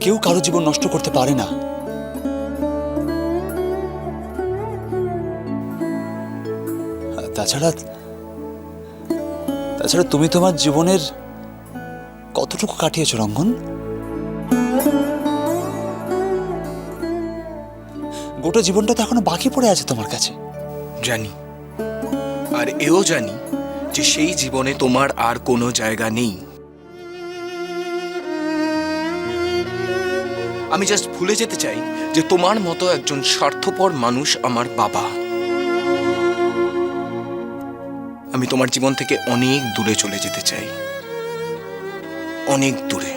কেউ কারও জীবন নষ্ট করতে পারে না। তাছাড়া তাছাড়া তুমি তোমার জীবনের কতটুকু কাটিয়েছ, রঙ্গন? গোটা জীবনটা তো এখনও বাকি পড়ে আছে তোমার কাছে। জানি। আর এও জানি যে সেই জীবনে তোমার আর কোনো জায়গা নেই। আমি জাস্ট ভুলে যেতে চাই যে তোমার মতো একজন স্বার্থপর মানুষ আমার বাবা। আমি তোমার জীবন থেকে অনেক দূরে চলে যেতে চাই। অনেক দূরে।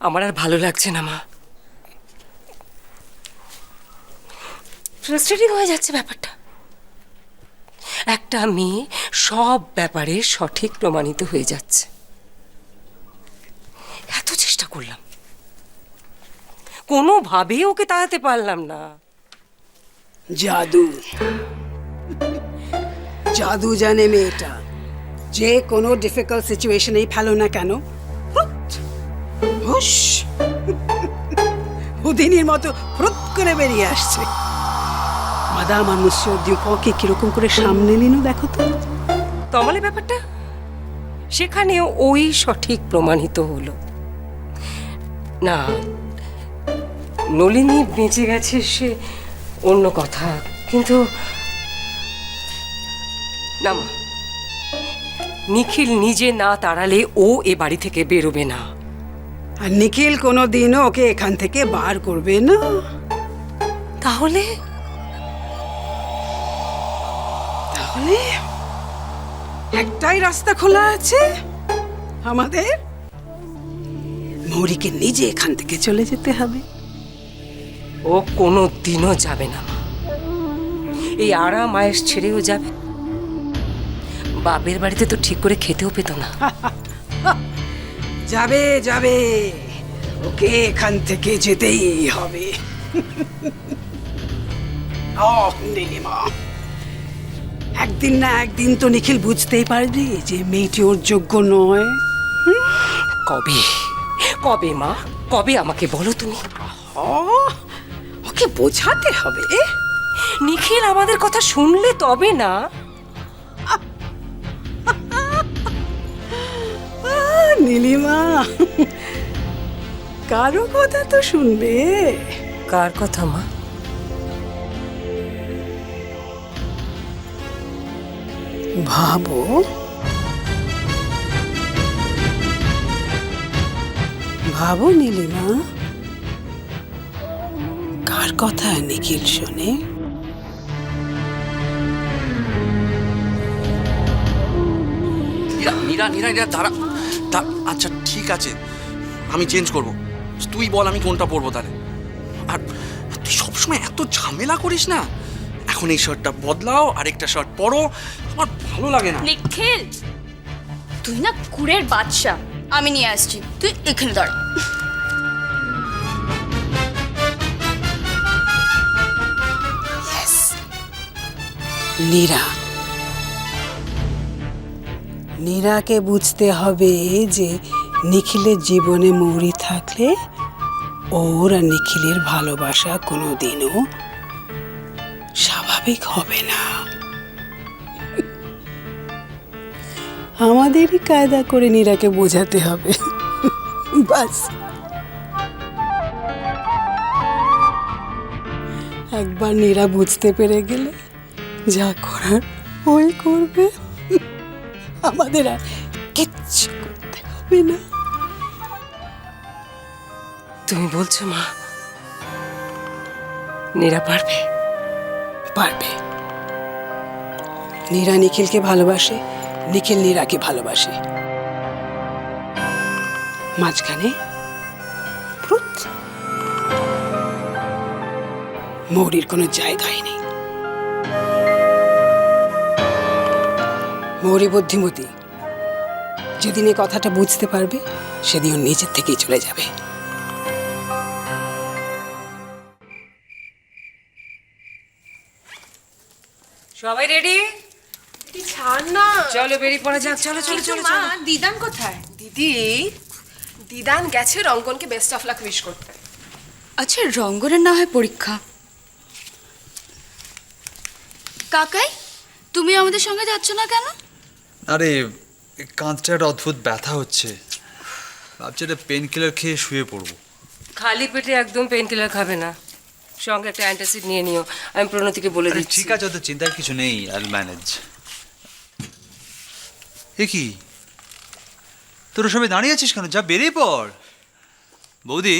আমার আর ভালো লাগছে না, মা। ফ্রাস্ট্রেটিং হয়ে যাচ্ছে ব্যাপারটা। একটা মেয়ে সব ব্যাপারে সঠিক প্রমাণিত হয়ে যাচ্ছে। এত চেষ্টা করলাম। কোনোভাবেই ওকে তাড়াতে পারলাম না। জাদু। জাদু জানে মেয়েটা। যে কোনো ডিফিকাল্ট সিচুয়েশনেই ফেলো না কেন। হুস হুদিনির মতো ফুরুত করে বেরিয়ে আসছে। মাদাম আর মুসিও দিউপকে কীরকম করে সামনে নিল দেখো তো। তমালে ব্যাপারটা? সেখানে ওই সঠিক প্রমাণিত হলো। না নলিনী বেঁচে গেছে সে অন্য কথা কিন্তু না মা নিখিল নিজে না তাড়ালে ও এ বাড়ি থেকে বেরোবে না। আর নিখিল কোনো দিনও ওকে এখান থেকে বার করবে না। তাহলে? তাহলে? একটাই রাস্তা খোলা আছে? আমাদের? মৌরিকে নিজে এখান থেকে চলে যেতে হবে। ও কোনো দিনও যাবে না এই আরাম আয়েস ছেড়েও যাবে। বাপের বাড়িতে তো ঠিক করে খেতেও পেত না। যাবে যাবে। ওকে এখান থেকে যেতেই হবে। নীলিমা। একদিন না একদিন তো নিখিল বুঝতেই পারবি যে মেয়েটি ওর যোগ্য নয়। কবে? কবে মা? কবে আমাকে বলো তুমি? ওকে বোঝাতে হবে। নিখিল আমাদের কথা শুনলে তবে না। নীলিমা কারও কথা তো শুনবে। কার কথা মা? ভাবো। ভাবো নীলিমা। কার কথা নিখিল শোনে? নীরা নীরা নীরা দাঁড়া আচ্ছা ঠিক আছে, আমি চেঞ্জ করব। তুই বল, আমি কোনটা পরবো তাহলে। আর তুই সবসময় এত ঝামেলা করিস না? এখন এই শার্টটা বদলাও, আরেকটা শার্ট পরো। আমার ভালো লাগে না। নিখিল তুই না কুড়ের বাদশা। আমি নিয়ে আসছি। তুই এখানে দাঁড়া। নীরা। নীরাকে বুঝতে হবে যে নিখিলের জীবনে মৌরি থাকলে ওর আর নিখিলের ভালোবাসা কোনোদিনও স্বাভাবিক হবে না। আমাদেরই কায়দা করে নীরাকে বোঝাতে হবে। বাস। একবার নীরা বুঝতে পেরে গেলে যা করার ওই করবে। আমাদের আর কিচ্ছু করতে হবে না। তুমি বলছো মা নীরা পারবে? পারবে। নীরা নিখিলকে ভালোবাসে। নিখিল নীরাকে ভালোবাসে। মাঝখানে। মৌরির কোনো জায়গাই নেই। মৌরি বুদ্ধিমতী। যেদিন এই কথাটা বুঝতে পারবে, সেদিন নিজের থেকেই চলে যাবে। সবাই রেডি? ছাড় না চলো বেরিয়ে পড়া যাক চলো চলো চলো মা দিদান কোথায়? দিদি দিদান গেছে রঙ্গনকে বেস্ট অফ লাক উইশ করতে। আচ্ছা রঙ্গনের না হয় পরীক্ষা। কাকাই তুমি আমাদের সঙ্গে যাচ্ছ না কেন? আরে কাঁধটা একটা অদ্ভুত ব্যথা হচ্ছে। ভাবছি একটা পেন কিলার খেয়ে শুয়ে পড়ব। খালি পেটে একদম পেন কিলার খাবে না। সঙ্গে একটা অ্যান্টাসিড নিয়ে নিও। আমি প্রণতিকে বলে দিচ্ছি। ঠিক আছে ওদের চিন্তার কিছু নেই আই ম্যানেজ এ কি? তোর সবাই দাঁড়িয়ে আছিস কেন? যা বেরিয়ে পড়। বৌদি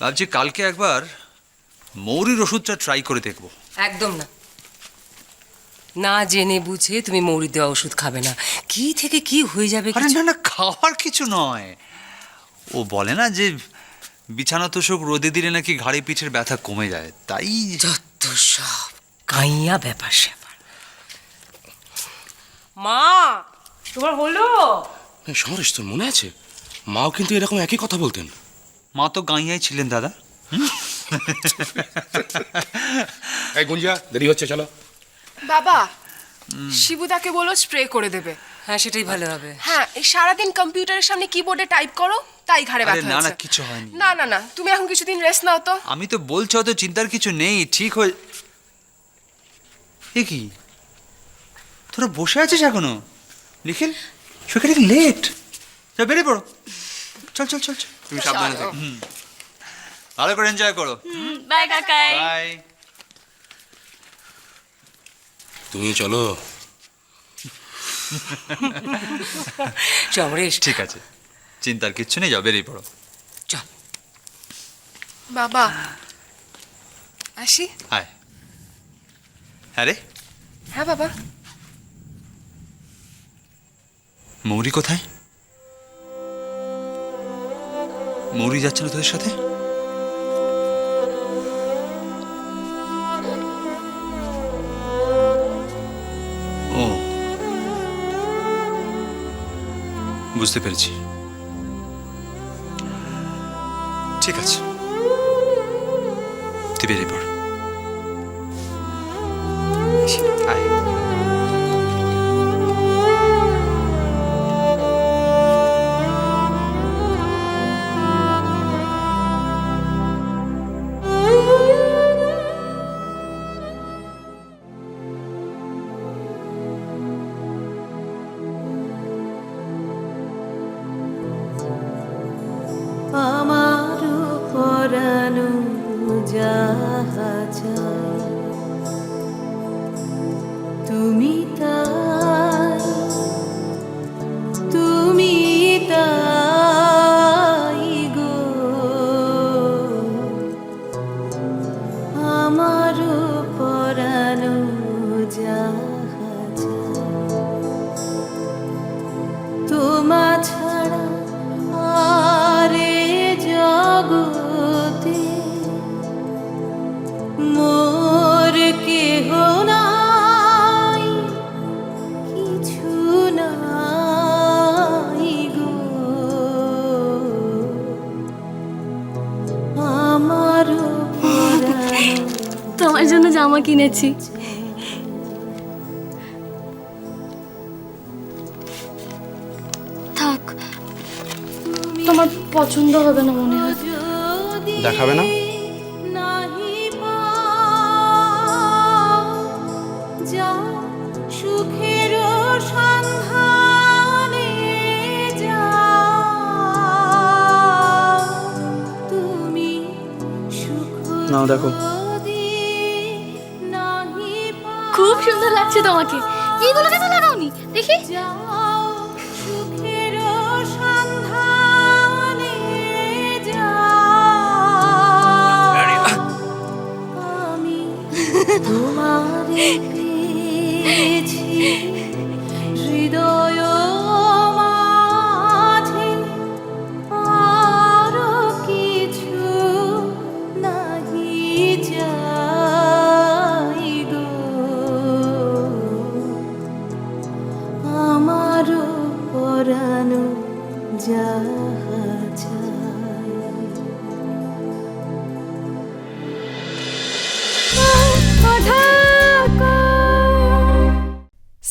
ভাবছি কালকে একবার মৌরির ওষুধটা ট্রাই করে দেখব। একদম না। না জেনে বুঝে তুমি মৌরি দেওয়া ওষুধ খাবে না। কি থেকে কি হয়ে যাবে আরে না না খাওয়ার কিছু নয়। ও বলে না যে বিছানা তোষক রোদে দিলে নাকি ঘাড়ি পিঠের ব্যথা কমে যায়। তাই যত সব কাইয়া ব্যাপার স্যাপার মা! তোমার হলো? সমরেশ তোর মনে আছে? মাও কিন্তু এরকম একই কথা বলতেন। মা তো গাঁইয়াই ছিলেন দাদা। এই গুঞ্জা দেরি হচ্ছে চলো। বাবা শিবুদাকে বলো স্প্রে করে দেবে। হ্যাঁ সেটাই ভালো হবে। হ্যাঁ এই সারাদিন কম্পিউটারের সামনে কিবোর্ডে টাইপ করো তাই ঘাড়ে ব্যথা না, না, কিছু হয়নি। না না না তুমি এখন কিছুদিন রেস্ট নাও তো। আমি তো বলছি অত চিন্তার কিছু নেই ঠিক হয়ে এ কি? তোরা বসে আছিস এখনও? নিখিল সেখানে লেট যা বেরিয়ে পড়ো। চল চল চল চল। তুমি সাবধানে থেকো। ভালো করে এনজয় করো। বাই কাকাই। বাই তুমি চলো। সমরেশ ঠিক আছে। চিন্তার কিচ্ছু নেই যাও বেরিয়ে পড়ো। চল। বাবা। আসি? হায় হ্যাঁ রে। হ্যাঁ বাবা। মৌরি কোথায়? মৌরি যাচ্ছে না তোদের সাথে? ও। বুঝতে পেরেছি। ঠিক আছে। তুই বেরিয়ে পড়। আয়। তোমার জন্য জামা কিনেছি। থাক। তোমার পছন্দ হবে না মনে হয়। দেখাবে না? নাও দেখো। লাগছে তোমাকে। এইগুলো কেন লাগাওনি। দেখি। তোমারে